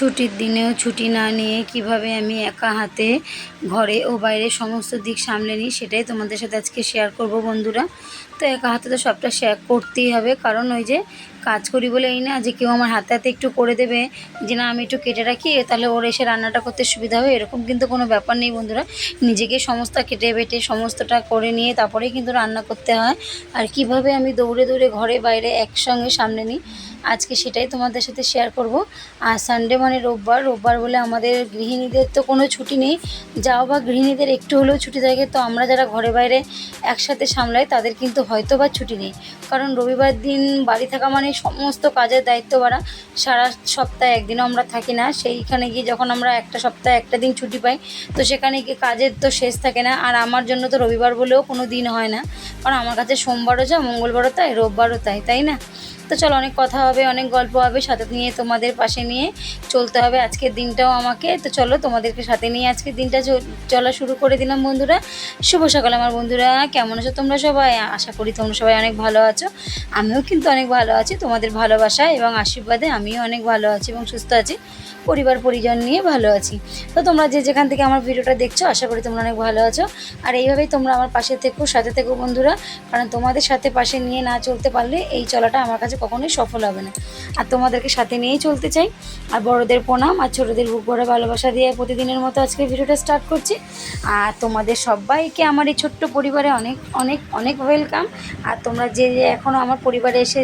ছুটির দিনেও ছুটি না নিয়ে কীভাবে আমি একা হাতে ঘরে ও বাইরে সমস্ত দিক সামলে নিই, সেটাই তোমাদের সাথে আজকে শেয়ার করব বন্ধুরা। তো একা হাতে তো সবটা শেয়ার করতেই হবে। কারণ ওই যে কাজ করি বলে এই না যে কেউ আমার হাতে হাতে একটু করে দেবে, যে না আমি একটু কেটে রাখি তাহলে ওর এসে রান্নাটা করতে সুবিধা হবে। এরকম কিন্তু কোনো ব্যাপার নেই বন্ধুরা। নিজেকে সমস্ত কেটে বেটে সমস্তটা করে নিয়ে তারপরেই কিন্তু রান্না করতে হয়। আর কীভাবে আমি দৌড়ে দৌড়ে ঘরে বাইরে একসঙ্গে সামনে নিই, আজকে সেটাই তোমাদের সাথে শেয়ার করব। আর সানডে মানে রোববার। রোববার বলে আমাদের গৃহিণীদের তো কোনো ছুটি নেই। যাও বা গৃহিণীদের একটু হলেও ছুটি থাকে। তো আমরা যারা ঘরে বাইরে একসাথে সামলাই, তাদের কিন্তু হয়তো বা ছুটি নেই। কারণ রবিবার দিন বাড়ি থাকা মানে সমস্ত কাজের দায়িত্ব বাড়া। সারা সপ্তাহে একদিনও আমরা থাকি না। সেইখানে গিয়ে যখন আমরা একটা সপ্তাহে একটা দিন ছুটি পাই, তো সেখানে গিয়ে কাজের তো শেষ থাকে না। আর আমার জন্য তো রবিবার বলেও কোনো দিন হয় না। কারণ আমার কাছে সোমবারও যা, মঙ্গলবারও তাই, রোববারও তাই তাই না? তো চলো অনেক কথা হবে, অনেক গল্প হবে, সাথে নিয়ে তোমাদের পাশে নিয়ে চলতে হবে আজকের দিনটাও আমাকে। তো চলো তোমাদেরকে সাথে নিয়ে আজকের দিনটা চলা শুরু করে দিলাম বন্ধুরা। শুভ সকাল আমার বন্ধুরা, কেমন আছো তোমরা সবাই? আশা করি তোমরা সবাই অনেক ভালো আছো। আমিও কিন্তু অনেক ভালো আছি, তোমাদের ভালোবাসা এবং আশীর্বাদে আমিও অনেক ভালো আছি এবং সুস্থ আছি, পরিবার পরিজন নিয়ে ভালো আছি। তো তোমরা যে যেখান থেকে আমার ভিডিওটা দেখছ, আশা করি তোমরা অনেক ভালো আছো। আর এইভাবেই তোমরা আমার পাশে থেকো, সাথে থেকো বন্ধুরা। কারণ তোমাদের সাথে পাশে নিয়ে না চলতে পারলে এই চলাটা আমার কাছে কখনোই সফল হবে না। আর তোমাদেরকে সাথে নিয়েই চলতে চাই। আর বড়দের প্রণাম, আর ছোটোদের বুক ভরা ভালোবাসা দিয়ে প্রতিদিনের মতো আজকে ভিডিওটা স্টার্ট করছি। আর তোমাদের সবাইকে আমার এই ছোট্ট পরিবারে অনেক অনেক অনেক ওয়েলকাম আর তোমরা যে যে এখনও আমার পরিবারে এসে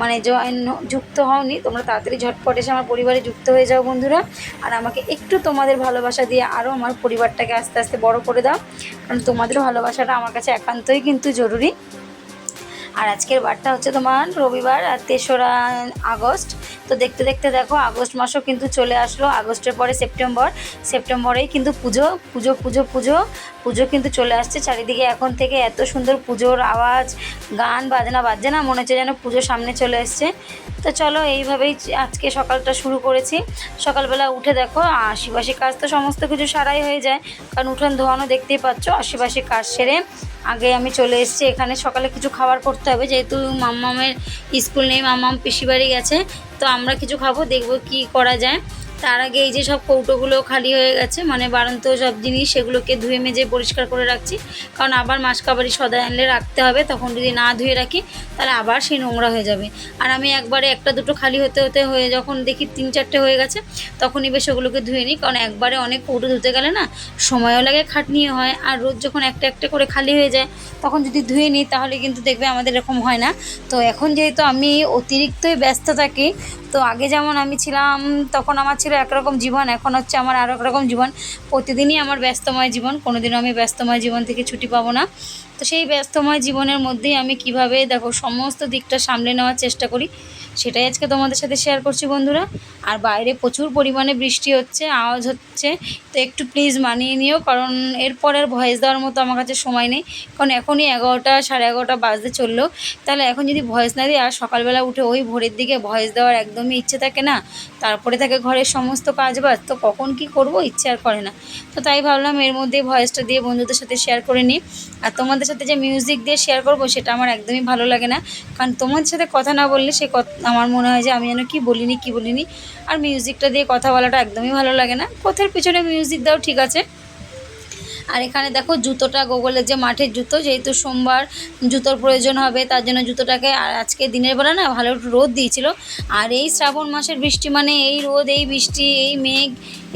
মানে জয়েন যুক্ত হওনি, তোমরা তাড়াতাড়ি ঝটপট এসে আমার পরিবারে যুক্ত হয়ে যাও বন্ধুরা। আর আমাকে একটু তোমাদের ভালোবাসা দিয়ে আরও আমার পরিবারটাকে আস্তে আস্তে বড় করে দাও। কারণ তোমাদের ভালোবাসাটা আমার কাছে একান্তই কিন্তু জরুরি। আর আজকের বারটা হচ্ছে তোমার রবিবার আর তেসরা আগস্ট। তো দেখতে দেখতে দেখো, আগস্ট মাসও কিন্তু চলে আসলো। আগস্টের পরে সেপ্টেম্বর। সেপ্টেম্বরেই কিন্তু পুজো পুজো পুজো পুজো পুজো কিন্তু চলে আসছে। চারিদিকে এখন থেকে এত সুন্দর পুজোর আওয়াজ, গান, বাজনা বাজছে না, মনে হচ্ছে যেন পুজো সামনে চলে এসছে। তো চলো এইভাবেই আজকে সকালটা শুরু করেছি। সকালবেলা উঠে দেখো, আশিপাশি কাজ তো সমস্ত কিছু সারাই হয়ে যায়। কারণ উঠোন ধোয়ানো দেখতেই পাচ্ছ, আশিপাশি কাজ সেরে আগে আমি চলে এসেছি, এখানে সকালে কিছু খাবার করতে হবে, যেহেতু মাম্মামের স্কুল নেই, মাম্মাম পিসি বাড়ি গেছে, তো আমরা কিছু খাব, দেখব কি করা যায়। তার আগে এই যে সব কৌটোগুলো খালি হয়ে গেছে মানে বাড়ন্ত সব জিনিস সেগুলোকে ধুয়ে মেজে পরিষ্কার করে রাখছি। কারণ আবার মাছ কাবারি সদাই আনলে রাখতে হবে, তখন যদি না ধুয়ে রাখি তাহলে আবার সেই নোংরা হয়ে যাবে। আর আমি একবারে একটা দুটো খালি হতে হতে হয়ে যখন দেখি তিন চারটে হয়ে গেছে, তখনই বেশ ওগুলোকে ধুয়ে নিই। কারণ একবারে অনেক কৌটো ধুতে গেলে না সময়ও লাগে, খাটনিও হয়। আর রোজ যখন একটা একটা করে খালি হয়ে যায়, তখন যদি ধুয়ে নিই তাহলে কিন্তু দেখবে আমাদের এরকম হয় না। তো এখন যেহেতু আমি অতিরিক্তই ব্যস্ত থাকি, তো আগে যেমন আমি ছিলাম, তখন আমার একরকম জীবন, এখন হচ্ছে আমার আর একরকম জীবন। প্রতিদিনই আমার ব্যস্তময় জীবন, কোনোদিনও আমি ব্যস্তময় জীবন থেকে ছুটি পাবো না। তো সেই ব্যস্তময় জীবনের মধ্যেই আমি কীভাবে, দেখো, সমস্ত দিকটা সামলে নেওয়ার চেষ্টা করি। সেটাই আজকে তোমাদের সাথে শেয়ার করছি বন্ধুরা। আর বাইরে প্রচুর পরিমাণে বৃষ্টি হচ্ছে, আওয়াজ হচ্ছে। তো একটু প্লিজ মানিয়ে নিও, কারণ এরপর আর ভয়েস দেওয়ার মতো আমার কাছে সময় নেই। কারণ এখনই এগারোটা, সাড়ে এগারোটা বাজতে চলল। তাহলে এখন যদি ভয়েস না দিই, আর সকালবেলা উঠে ওই ভোরের দিকে ভয়েস দেওয়ার একদমই ইচ্ছে থাকে না। তারপরে থাকে ঘরের সমস্ত কাজ বাজ তো কখন কি করব ইচ্ছে আর করে না। তো তাই ভাবলাম এর মধ্যে ভয়েসটা দিয়ে বন্ধুদের সাথে শেয়ার করে নিই। আর তোমাদের সাথে যে মিউজিক দিয়ে শেয়ার করব, সেটা আমার একদমই ভালো লাগে না। কারণ তোমাদের সাথে কথা না বললে সে আমার মনে হয় যে আমি যেন কি বলিনি কি বলিনি। আর মিউজিকটা দিয়ে কথা বলাটা একদমই ভালো লাগে না। কথার পিছনে মিউজিক দাও, ঠিক আছে। আর এখানে দেখো জুতোটা, গোগলের যে মাঠের জুতো, যেহেতু সোমবার জুতোর প্রয়োজন হবে, তার জন্য জুতোটাকে আর আজকে দিনের বেলা না ভালো রোদ দিয়েছিল। আর এই শ্রাবণ মাসের বৃষ্টি মানে এই রোদ, এই বৃষ্টি, এই মেঘ,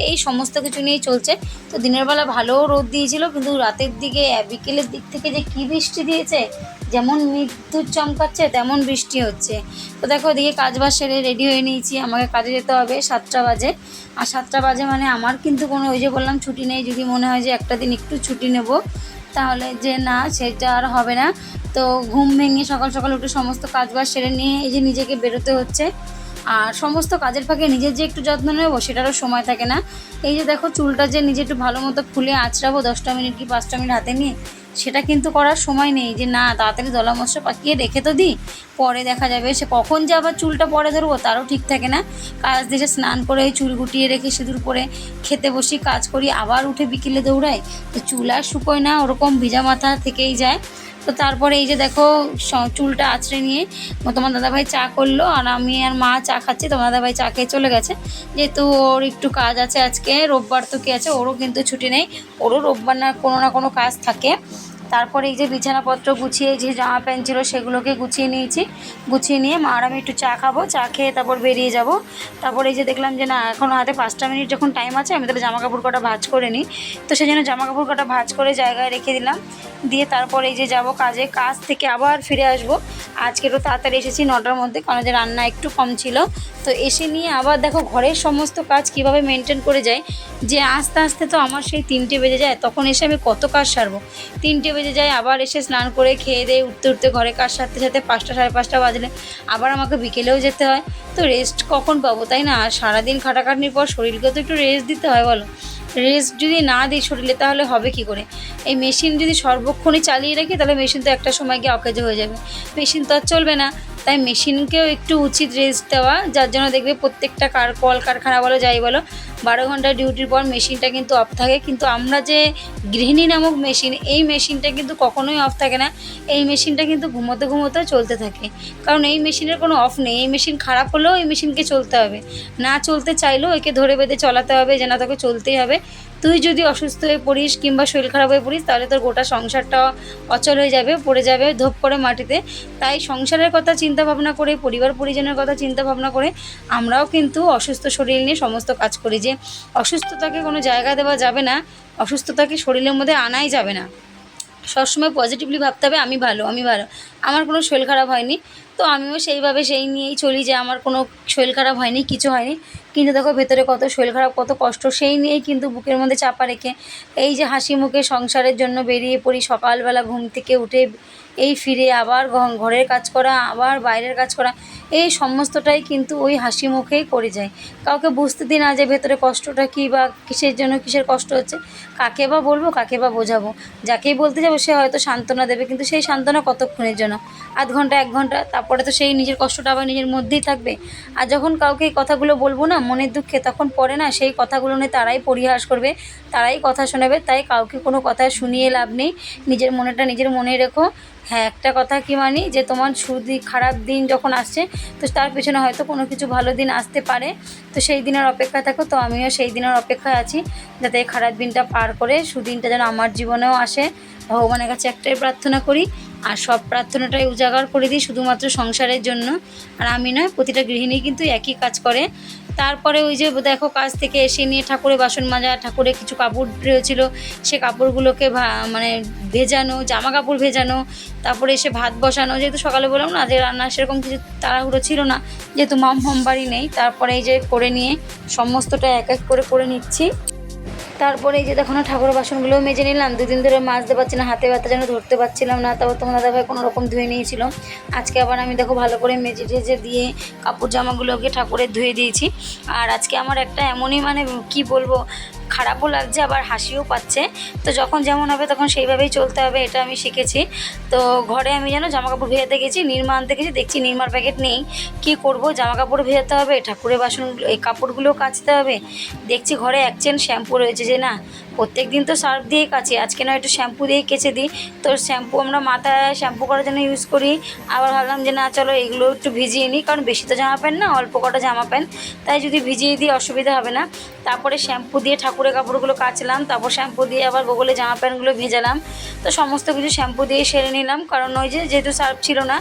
এই সমস্ত কিছু নিয়েই চলছে। তো দিনের বেলা ভালো রোদ দিয়েছিল, কিন্তু রাতের দিকে, বিকেলের দিক থেকে যে কী বৃষ্টি দিয়েছে যেমন বিদ্যুৎ চমকাচ্ছে, তেমন বৃষ্টি হচ্ছে। তো দেখো ওদিকে কাজ বাজ সেরে রেডি হয়ে নিয়েছি। আমাকে কাজে যেতে হবে সাতটা বাজে। আর সাতটা বাজে মানে আমার কিন্তু কোনো, ওই যে বললাম, ছুটি নেই। যদি মনে হয় যে একটা দিন একটু ছুটি নেব, তাহলে যে না, সেটা আর হবে না। তো ঘুম ভেঙে সকাল সকাল উঠে সমস্ত কাজ বাজ সেরে নিয়ে এই যে নিজেকে বেরোতে হচ্ছে। আর সমস্ত কাজের ফাঁকে নিজের যে একটু যত্ন নেব, সেটারও সময় থাকে না। এই যে দেখো, চুলটা যে নিজে একটু ভালো মতো খুলে আঁচড়াবো, দশটা মিনিট কি পাঁচটা মিনিট হাতে নিয়ে সেটা কিন্তু করার সময় নেই যে না, তাড়াতাড়ি দলা মশলা পাকিয়ে রেখে তো দিই, পরে দেখা যাবে সে কখন যে আবার চুলটা পরে ধরবো, তারও ঠিক থাকে না। কাজ দেশে স্নান করে চুল গুটিয়ে রেখে সিঁদুর পরে খেতে বসি, কাজ করি, আবার উঠে বিকেলে দৌড়াই, তো চুল আর শুকোয় না, ওরকম ভিজা মাথা থেকেই যায়। তো তারপরে এই যে দেখো চুলটা আঁচড়ে নিয়ে তোমার দাদাভাই চা করল আর আমি আর মা চা খাচ্ছি, তোমার দাদাভাই চা খেয়ে চলে গেছে। যেহেতু ওর একটু কাজ আছে আজকে, রোববার তো কি আছে, ওরও কিন্তু ছুটি নেই, ওরও রোববার না কোনো না কোনো কাজ থাকে। তারপরে এই যে বিছানাপত্র গুছিয়ে যে জামা প্যান্ট ছিল সেগুলোকে গুছিয়ে নিয়েছি। গুছিয়ে নিয়ে মা আর আমি একটু চা খাব, চা খেয়ে তারপর বেরিয়ে যাব। তারপরে এই যে দেখলাম যে না, এখন হাতে পাঁচটা মিনিট যখন টাইম আছে, আমি তাহলে জামা কাপড় কটা ভাঁজ করে নিই। তো সেই জন্য জামা কাপড় কটা ভাঁজ করে জায়গায় রেখে দিলাম। দিয়ে তারপরে এই যে যাব কাজে, কাজ থেকে আবার ফিরে আসব। আজকে একটু তাড়াতাড়ি এসেছি নটার মধ্যে, কারণ যে রান্না একটু কম ছিল। তো এসে নিয়ে আবার দেখো ঘরের সমস্ত কাজ কীভাবে মেনটেন করে যায় যে আস্তে আস্তে তো আমার সেই তিনটে বেজে যায়, তখন এসে আমি কত কাজ সারবো। তিনটে বেজে যায়, আবার এসে স্নান করে খেয়ে দিয়ে উঠতে উঠতে ঘরে কাজ সারতে সাথে পাঁচটা, সাড়ে পাঁচটা বাজলে আবার আমাকে বিকেলেও যেতে হয়। তো রেস্ট কখন পাবো তাই না? আর সারাদিন খাটাখাটনির পর শরীরকে তো একটু রেস্ট দিতে হয় বলো। রেস্ট যদি না দিই শরীরে তাহলে হবে কি করে? এই মেশিন যদি সর্বক্ষণই চালিয়ে রাখি তাহলে মেশিন তো একটা সময় গিয়ে অকেজো হয়ে যাবে। মেশিন তো আর চলবে না। তাই মেশিনকেও একটু উচিত রেস্ট দেওয়া, যার জন্য দেখবে প্রত্যেকটা কার কল কারখানা বলো, যাই বলো বারো ঘণ্টা ডিউটির পর মেশিনটা কিন্তু অফ থাকে। কিন্তু আমরা যে গৃহিণী নামক মেশিন, এই মেশিনটা কিন্তু কখনোই অফ থাকে না। এই মেশিনটা কিন্তু ঘুমোতে ঘুমোতে চলতে থাকে। কারণ এই মেশিনের কোনো অফ নেই। এই মেশিন খারাপ হলেও এই মেশিনকে চলতে হবে। না চলতে চাইলেও একে ধরে বেঁধে চলাতে হবে যে, না, তোকে চলতেই হবে। তুই যদি অসুস্থ হয়ে পড়িস কিংবা শরীর খারাপ হয়ে পড়িস, তাহলে তোর গোটা সংসারটা অচল হয়ে যাবে, পড়ে যাবে ধোপ করে মাটিতে। তাই সংসারের কথা চিন্তা ভাবনা করে পরিবার পরিজনের কথা চিন্তা ভাবনা করে, আমরাও কিন্তু অসুস্থ শরীর নিয়ে সমস্ত কাজ করি। যে অসুস্থতাকে কোনো জায়গা দেওয়া যাবে না, অসুস্থতাকে শরীরের মধ্যে আনাই যাবে না। সবসময় পজিটিভলি ভাবতে হবে, আমি ভালো আমি ভালো। আমার কোনো শরীর খারাপ হয়নি, তো আমিও সেইভাবে সেই নিয়েই চলি যে আমার কোনো শরীর খারাপ হয়নি, কিছু হয়নি। কিন্তু দেখো ভেতরে কত শরীর খারাপ, কত কষ্ট, সেই নিয়েই কিন্তু বুকের মধ্যে চাপা রেখে এই যে হাসি মুখে সংসারের জন্য বেরিয়ে পড়ি, সকালবেলা ঘুম থেকে উঠে এই ফিরে আবার ঘরের কাজ করা, আবার বাইরের কাজ করা, এই সমস্তটাই কিন্তু ওই হাসি মুখেই করে যায়। কাউকে বুঝতে দিই না যে ভেতরে কষ্টটা কী বা কিসের জন্য কিসের কষ্ট হচ্ছে, কাকে বা বলব, কাকে বা বোঝাবো। যাকেই বলতে যাব, সে হয়তো সান্ত্বনা দেবে, কিন্তু সেই সান্ত্বনা কতক্ষণের জন্য? আধ ঘণ্টা, এক ঘণ্টা, তারপরে তো সেই নিজের কষ্টটা আবার নিজের মধ্যেই থাকবে। আর যখন কাউকে এই কথাগুলো বলব না, মনের দুঃখে তখন পরে না, সেই কথাগুলো নিয়ে তারাই পরিহাস করবে, তারাই কথা শোনাবে, তাই কাউকে কোনো কথা শুনিয়ে লাভ নেই। নিজের মনেটা নিজের মনে রেখো হ্যাঁ একটা কথা কি মানি, যে তোমার সুদি খারাপ দিন যখন আসছে, তো তার পেছনে হয়তো কোনো কিছু ভালো দিন আসতে পারে। তো সেই দিনের অপেক্ষায় থাকো, তো আমিও সেই দিনের অপেক্ষায় আছি, যাতে এই খারাপ দিনটা পার করে সুদিনটা যেন আমার জীবনেও আসে। ভগবানের কাছে একটাই প্রার্থনা করি, আর সব প্রার্থনাটাই উজাগার করে দিই শুধুমাত্র সংসারের জন্য। আর আমি নয়, প্রতিটা গৃহিণী কিন্তু একই কাজ করে। তারপরে ওই যে দেখো কাজ থেকে এসে নিয়ে ঠাকুরের বাসন মাজা ঠাকুরের কিছু কাপড় রয়েছিল, সে কাপড়গুলোকে মানে ভেজানো, জামা কাপড় ভেজানো, তারপরে এসে ভাত বসানো, যেহেতু সকালে বললাম না যে রান্না সেরকম কিছু তাড়াহুড়ো ছিল না, যেহেতু মাম হোম বাড়ি নেই, তারপরে এই যে করে নিয়ে সমস্তটা এক এক করে করে নিচ্ছি। তারপরে এই যে দেখো না ঠাকুর বাসনগুলোও মেজে নিলাম। দুদিন ধরে মাজতে পারছি না, হাতে ব্যথা যেন ধরতে পারছিলাম না, তারপর তোমার দাদাভাই কোনো রকম ধুয়ে নিয়েছিল। আজকে আবার আমি দেখো ভালো করে মেজে টেজে দিয়ে কাপড় জামাগুলোকে ঠাকুরের ধুয়ে দিয়েছি। আর আজকে আমার একটা এমনই মানে কি বলব খারাপও লাগছে, আবার হাসিও পাচ্ছে। তো যখন যেমন হবে তখন সেইভাবেই চলতে হবে, এটা আমি শিখেছি। তো ঘরে আমি যেন জামা কাপড় ভেজাতে গেছি, নির্মা আনতে গেছি, দেখছি নির্মার প্যাকেট নেই। কি করব? জামা কাপড় ভেজাতে হবে, ঠাকুরের বাসন, এই কাপড়গুলো কাচতে হবে। দেখছি ঘরে এক চেন শ্যাম্পু রয়েছে যে না প্রত্যেক দিন তো সার্ফ দিয়েই কাচি, আজকে না একটু শ্যাম্পু দিয়েই কেচে দিই। তো শ্যাম্পু আমরা মাথায় শ্যাম্পু করার জন্য ইউজ করি। আবার ভাবলাম যে না, চলো এগুলো একটু ভিজিয়ে নিই, কারণ বেশি তো জামা প্যান্ট না, অল্প কটা জামা প্যান্ট। তাই যদি ভিজিয়ে দিই অসুবিধা হবে না। তারপরে শ্যাম্পু দিয়ে ঠাকুরের কাপড়গুলো কাচলাম, তারপর শ্যাম্পু দিয়ে আবার বগলে জামা প্যান্টগুলো ভেজালাম। তো সমস্ত কিছু শ্যাম্পু দিয়ে সেরে নিলাম, কারণ ওই যে যেহেতু সার্ফ ছিল না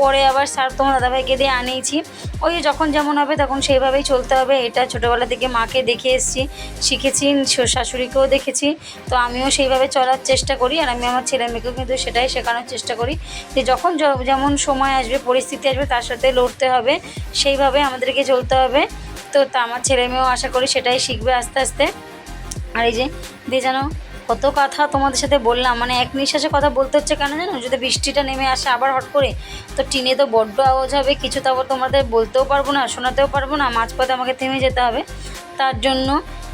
পরে আবার সার্ফ তোমার দাদাভাইকে দিয়ে আনিয়েছি। ওই যখন যেমন হবে তখন সেইভাবেই চলতে হবে। এটা ছোটোবেলা থেকে মাকে দেখে এসেছি, শিখেছি শাশুড়িকেও দেখেছি। তো আমিও সেইভাবে চলার চেষ্টা করি আর আমি আমার ছেলে মেয়েকেও কিন্তু সেটাই শেখানোর চেষ্টা করি যে যখন যেমন সময় আসবে, পরিস্থিতি আসবে, তার সাথে লড়তে হবে। সেইভাবে আমাদেরকে চলতে হবে। তো তা আমার ছেলে মেয়েও আশা করি সেটাই শিখবে আস্তে আস্তে। আর এই যে, দিয়ে জানো কত কথা তোমাদের সাথে বললাম। মানে এক নিঃশ্বাসে কথা বলতে হচ্ছে কেন জানো? যদি বৃষ্টিটা নেমে আসে আবার হট করে, তো টিনে তো বড্ড আওয়াজ হবে, কিছু তো আবার তোমাদের বলতেও পারব না, শোনাতেও পারব না, মাঝপথে আমাকে থেমে যেতে হবে। তার জন্য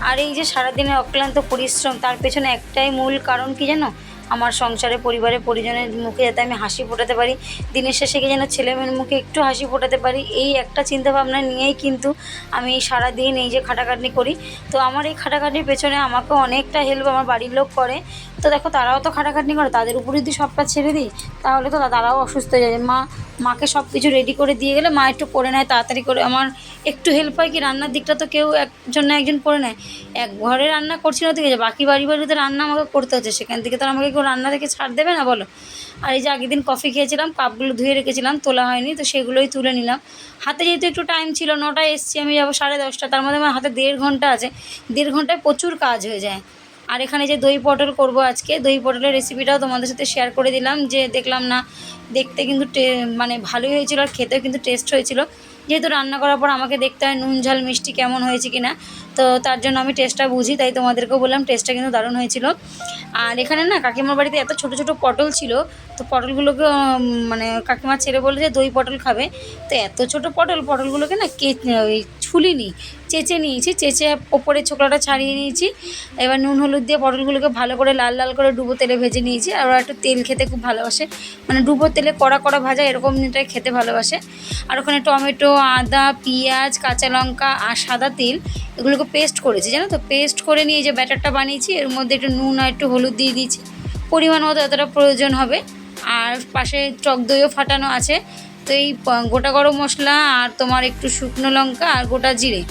আর এই যে সারাদিনের অক্লান্ত পরিশ্রম, তার পেছনে একটাই মূল কারণ কি জানো? আমার সংসারে, পরিবারে, পরিজনের মুখে যাতে আমি হাসি ফোটাতে পারি। দিনের শেষে গিয়ে যেন ছেলেমেয়ের মুখে একটু হাসি ফোটাতে পারি, এই একটা চিন্তা ভাবনা নিয়েই কিন্তু আমি সারা দিন এই যে খাটাখাটনি করি। তো আমার এই খাটাখাটনির পেছনে আমাকে অনেকটা হেল্প আমার বাড়ির লোক করে। তো দেখো, তারাও তো খাটাখাটনি করে, তাদের উপরে যদি সবটা ছেড়ে দিই, তাহলে তো তারাও অসুস্থ হয়ে যায় মা, মাকে সব কিছু রেডি করে দিয়ে গেলে, মা একটু করে নেয়, তাড়াতাড়ি করে। আমার একটু হেল্প হয় কি, রান্নার দিকটা তো কেউ একজন না একজন করে নেয়। এক ঘরে রান্না করছি না, ঠিক আছে? বাকি বাড়ি বাড়িতে রান্না আমাকে করতে হচ্ছে, সেখান থেকে তো আমাকে কেউ রান্না থেকে ছাড় দেবে না, বলো? আর এই যে আগের দিন কফি খেয়েছিলাম কাপগুলো ধুয়ে রেখেছিলাম, তোলা হয়নি, তো সেগুলোই তুলে নিলাম। হাতে যেহেতু একটু টাইম ছিল, নটায় এসছি, আমি যাব সাড়ে দশটা, তার মধ্যে আমার হাতে দেড় ঘণ্টা আছে। দেড় ঘন্টায় প্রচুর কাজ হয়ে যায়। আর এখানে যে দই পটল করব আজকে, দই পটলের রেসিপিটাও তোমাদের সাথে শেয়ার করে দিলাম, যে দেখলাম না, দেখতে কিন্তু মানে ভালোই হয়েছিল আর খেতেও কিন্তু টেস্ট হয়েছিল। যেহেতু রান্না করার পর আমাকে দেখতে হয় নুন, ঝাল, মিষ্টি কেমন হয়েছে কি না তো তার জন্য আমি টেস্টটা বুঝি, তাই তোমাদেরকেও বললাম টেস্টটা কিন্তু দারুণ হয়েছিল। আর এখানে না কাকিমার বাড়িতে এত ছোট ছোট পটল ছিল, তো পটলগুলোকে মানে কাকিমা ছেড়ে বলে যে দই পটল খাবে, তো এত ছোট পটল, পটলগুলোকে না কে, ওই ছুলিনি চেঁচে নিয়েছি, চেঁচে ওপরে ছোকলাটা ছাড়িয়ে নিয়েছি। এবার নুন, হলুদ দিয়ে পটলগুলোকে ভালো করে লাল লাল করে ডুবো তেলে ভেজে নিয়েছি। আর ওরা একটু তেল খেতে খুব ভালোবাসে। মানে ডুবো তেলে কড়া কড়া ভাজা এরকমটাই খেতে ভালোবাসে। আর ওখানে টমেটো, আদা, পেঁয়াজ, কাঁচা লঙ্কা আর সাদা তিল এগুলোকে পেস্ট করেছি, জানো তো? পেস্ট করে নিয়ে যে ব্যাটারটা বানিয়েছি, এর মধ্যে একটু নুন আর একটু হলুদ দিয়ে দিয়েছি। পরিমাণ মতো এতটা প্রয়োজন হবে। আর পাশে টক দইও ফাটানো আছে। তো এই গোটা গরম মশলা আর তোমার একটু শুকনো লঙ্কা আর গোটা জিরে।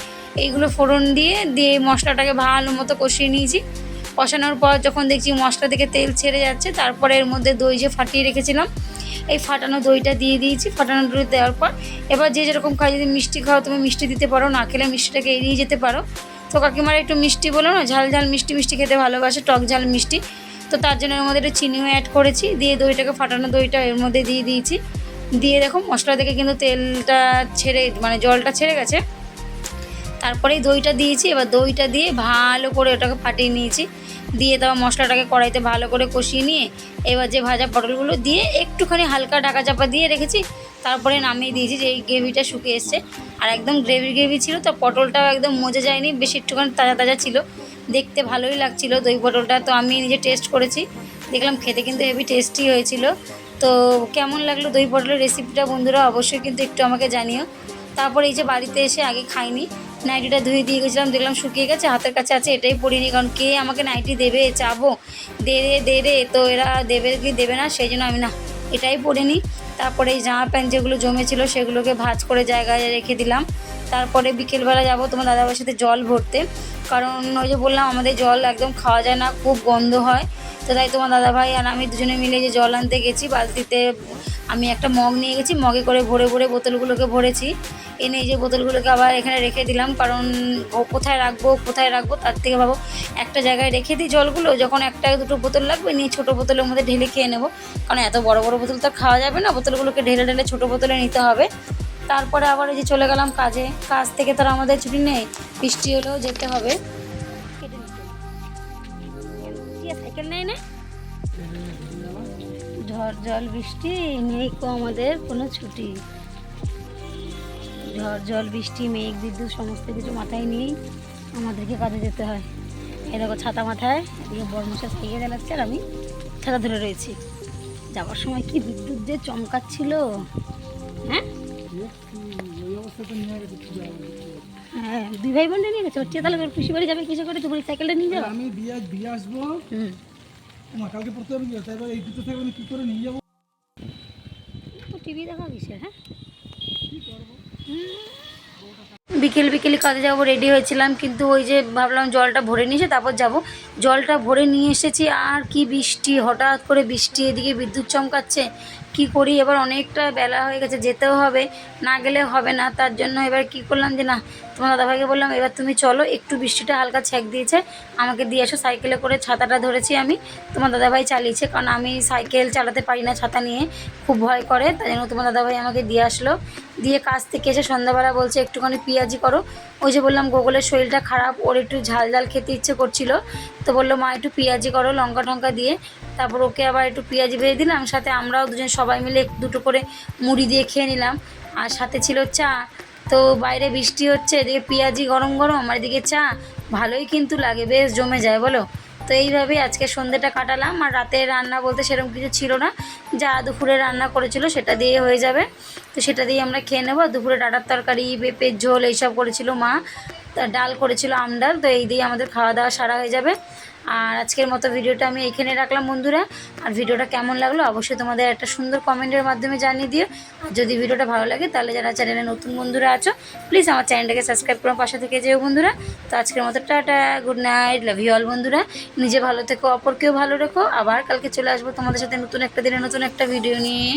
এইগুলো ফোড়ন দিয়ে দিয়ে মশলাটাকে ভালো মতো কষিয়ে নিয়েছি। কষানোর পর যখন দেখছি মশলা থেকে তেল ছেড়ে যাচ্ছে, তারপরে এর মধ্যে দই যে ফাটিয়ে রেখেছিলাম, এই ফাটানো দইটা দিয়ে দিয়েছি। ফাটানো দই দেওয়ার পর, এবার যে যেরকম খাই যদি মিষ্টি খাও, তুমি মিষ্টি দিতে পারো, না খেলে মিষ্টিটাকে এড়িয়ে যেতে পারো। তো কাকিমার একটু মিষ্টি বলো না, ঝাল ঝাল মিষ্টি মিষ্টি খেতে ভালোবাসে, টক ঝাল মিষ্টি। তো তার জন্য এর মধ্যে একটু চিনিও অ্যাড করেছি, দিয়ে দইটাকে ফাটানো দইটা এর মধ্যে দিয়ে দিয়েছি। দিয়ে দেখো মশলা থেকে কিন্তু তেলটা ছেড়ে মানে জলটা ছেড়ে গেছে। তারপরেই দইটা দিয়েছি। এবার দইটা দিয়ে ভালো করে ওটাকে ফাটিয়ে নিয়েছি। দিয়ে তারপর মশলাটাকে কড়াইতে ভালো করে কষিয়ে নিয়ে এবার যে ভাজা পটলগুলো দিয়ে একটুখানি হালকা ঢাকা চাপা দিয়ে রেখেছি। তারপরে নামিয়ে দিয়েছি যে এই গ্রেভিটা শুকিয়ে এসছে। আর একদম গ্রেভি গ্রেভি ছিল, তো পটলটাও একদম মজে যায়নি, বেশি একটুখানি তাজা তাজা ছিল। দেখতে ভালোই লাগছিল দই পটলটা। তো আমি নিজে টেস্ট করেছি। দেখলাম খেতে কিন্তু হেভি টেস্টি হয়েছিল। তো কেমন লাগল দই পটলের রেসিপিটা বন্ধুরা অবশ্যই কিন্তু একটু আমাকে জানিও। তারপর এই যে বাড়িতে এসে আগে খাইনি। নাইটিটা ধুয়ে দিয়ে গেছিলাম, দেখলাম শুকিয়ে গেছে, হাতের কাছে আছে, এটাই পড়িনি কারণ কে আমাকে নাইটি দেবে? চাবো দে রে দে রে তো এরা দেবে কি দেবে না? সেই জন্য আমি না, এটাই পরিনি। তারপরে এই জামা প্যান্ট যেগুলো জমেছিল সেগুলোকে ভাজ করে জায়গায় রেখে দিলাম। তারপরে বিকেলবেলা যাব তোমার দাদাবার সাথে জল ভরতে। কারণ ওই যে বললাম, আমাদের জল একদম খাওয়া যায় না, খুব গন্ধ হয়। তো তাই তোমার দাদাভাই আর আমি দুজনে মিলে যে জল আনতে গেছি, বালতিতে আমি একটা মগ নিয়ে গেছি, মগে করে ভরে ভরে বোতলগুলোকে ভরেছি। এনে এই যে বোতলগুলোকে আবার এখানে রেখে দিলাম, কারণ ও কোথায় রাখব কোথায় রাখব, তার থেকে ভাবো, একটা জায়গায় রেখে দিই জলগুলো, যখন একটা দুটো বোতল লাগবে, নিয়ে ছোটো বোতলের মধ্যে ঢেলে খেয়ে নেব। কারণ এত বড় বড় বোতল তো খাওয়া যাবে না, বোতলগুলোকে ঢেলে ঢেলে ছোটো বোতলে নিতে হবে। তারপরে আবার এই যে চলে গেলাম কাজে। কাজ থেকে তো আমাদের ছুটি নেই, বৃষ্টি হলেও যেতে হবে। সাইকেল নেই না? ঝড় জল বৃষ্টি নেই কো আমাদের কোনো ছুটি। ঝড় জল বৃষ্টি মেঘ বিদ্যুৎ সমস্ত কিছু মাথায় নিয়েই আমাদেরকে কাজে যেতে হয়। এই দেখো ছাতা মাথায় এদিকে বর্মশা সাইকেল চালাচ্ছে আর আমি ছাতা ধরে রয়েছি। যাওয়ার সময় কি বিদ্যুৎ যে চমকাচ্ছিল হ্যাঁ? হ্যাঁ দুই ভাই বোনটা নিয়ে গেছে হচ্ছে তাহলে খুশি বাড়ি যাবে কিছু করে তুমি সাইকেলটা নিয়ে যাব? আমি আসব। হুম। কালকে পড়তে হবে কি? তারপর এই দুটো থাকবে আমি করে নিয়ে যাব? টিভি দেখা কিসের হ্যাঁ? বিকেল বিকেলে কাজে যাব রেডি হয়েছিলাম কিন্তু ওই যে ভাবলাম জলটা ভরে নিয়েছে তারপর যাব। জলটা ভরে নিয়ে এসেছি আর কি বৃষ্টি হঠাৎ করে বৃষ্টি এদিকে বিদ্যুৎ চমকাচ্ছে। কি করি? এবার অনেকটা বেলা হয়ে গেছে, যেতেও হবে। না গেলে হবে না, তার জন্য এবার কি করলাম যে, না, তোমার দাদাভাইকে বললাম, এবার তুমি চলো, একটু বৃষ্টিটা হালকা ছ্যাক দিয়েছে, আমাকে দিয়ে এসো, সাইকেলে করে ছাতাটা ধরেছি আমি, তোমার দাদাভাই চালিয়েছে, কারণ আমি সাইকেল চালাতে পারি না ছাতা নিয়ে, খুব ভয় করে, তাই জন্য তোমার দাদাভাই আমাকে দিয়ে আসলো। দিয়ে কাজ থেকে এসে সন্ধ্যাবেলা বলছে, একটুখানি পেঁয়াজি করো। ওই যে বললাম, গোগলের শরীরটা খারাপ, ওর একটু ঝাল ঝাল খেতে ইচ্ছে করছিল। তো বলল, মা, একটু পেঁয়াজি করো লঙ্কা টঙ্কা দিয়ে। তারপর ওকে আবার একটু পেঁয়াজি ভেজে দিলাম, সাথে আমরাও দুজন সবাই মিলে দুটো করে মুড়ি দিয়ে খেয়ে নিলাম। আর সাথে ছিল চা। তো বাইরে বৃষ্টি হচ্ছে, এদিকে পেঁয়াজি গরম গরম, আর এদিকে চা। ভালোই কিন্তু লাগে, বেশ জমে যায় বলো। তো এইভাবেই আজকে সন্ধ্যেটা কাটালাম, আর রাতে রান্না বলতে সেরকম কিছু ছিল না। যা দুপুরে রান্না করেছিল সেটা দিয়ে হয়ে যাবে। তো সেটা দিয়ে আমরা খেয়ে নেব। দুপুরে ডাটার তরকারি, পেঁপের ঝোল, এইসব করেছিল মা। ডাল করেছিল আমডাল তো এই দিয়ে আমাদের খাওয়া দাওয়া সারা হয়ে যাবে। আর আজকের মতো ভিডিওটা আমি এখানে রাখলাম বন্ধুরা। আর ভিডিওটা কেমন লাগল অবশ্যই তোমাদের একটা সুন্দর কমেন্টের মাধ্যমে জানিয়ে দিও। আর যদি ভিডিওটা ভালো লাগে তাহলে যারা চ্যানেলে নতুন বন্ধুরা আছো প্লিজ আমার চ্যানেলটাকে সাবস্ক্রাইব করো পাশে থেকে যেও বন্ধুরা। তো আজকের মতো tata good night love you all বন্ধুরা। নিজে ভালো থেকো, অপরকেও ভালো রেখো। আবার কালকে চলে আসব তোমাদের সাথে নতুন একটা দিনে, নতুন একটা ভিডিও নিয়ে।